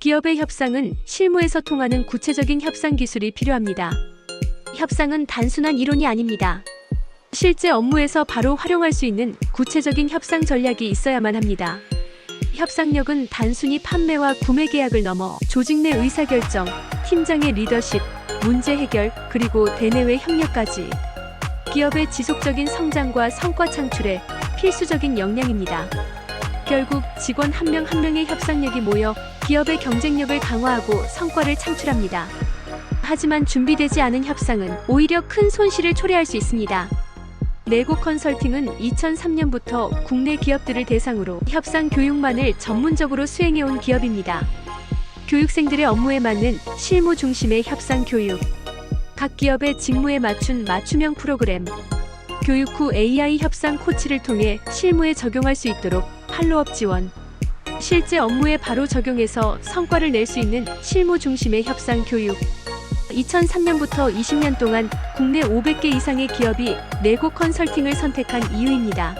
기업의 협상은 실무에서 통하는 구체적인 협상 기술이 필요합니다. 협상은 단순한 이론이 아닙니다. 실제 업무에서 바로 활용할 수 있는 구체적인 협상 전략이 있어야만 합니다. 협상력은 단순히 판매와 구매 계약을 넘어 조직 내 의사결정, 팀장의 리더십, 문제 해결, 그리고 대내외 협력까지 기업의 지속적인 성장과 성과 창출에 필수적인 역량입니다. 결국 직원 한 명 한 명의 협상력이 모여 기업의 경쟁력을 강화하고 성과를 창출합니다. 하지만 준비되지 않은 협상은 오히려 큰 손실을 초래할 수 있습니다. 레고 컨설팅은 2003년부터 국내 기업들을 대상으로 협상 교육만을 전문적으로 수행해온 기업입니다. 교육생들의 업무에 맞는 실무 중심의 협상 교육, 각 기업의 직무에 맞춘 맞춤형 프로그램, 교육 후 AI 협상 코치를 통해 실무에 적용할 수 있도록 팔로업 지원, 실제 업무에 바로 적용해서 성과를 낼 수 있는 실무 중심의 협상 교육, 2003년부터 20년 동안 국내 500개 이상의 기업이 레고 컨설팅을 선택한 이유입니다.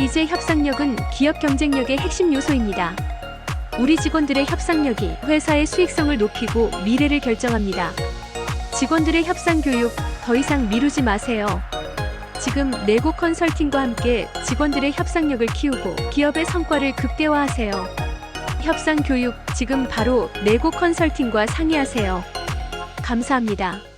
이제 협상력은 기업 경쟁력의 핵심 요소입니다. 우리 직원들의 협상력이 회사의 수익성을 높이고 미래를 결정합니다. 직원들의 협상 교육 더 이상 미루지 마세요. 지금 레고 컨설팅과 함께 직원들의 협상력을 키우고 기업의 성과를 극대화하세요. 협상 교육 지금 바로 레고 컨설팅과 상의하세요. 감사합니다.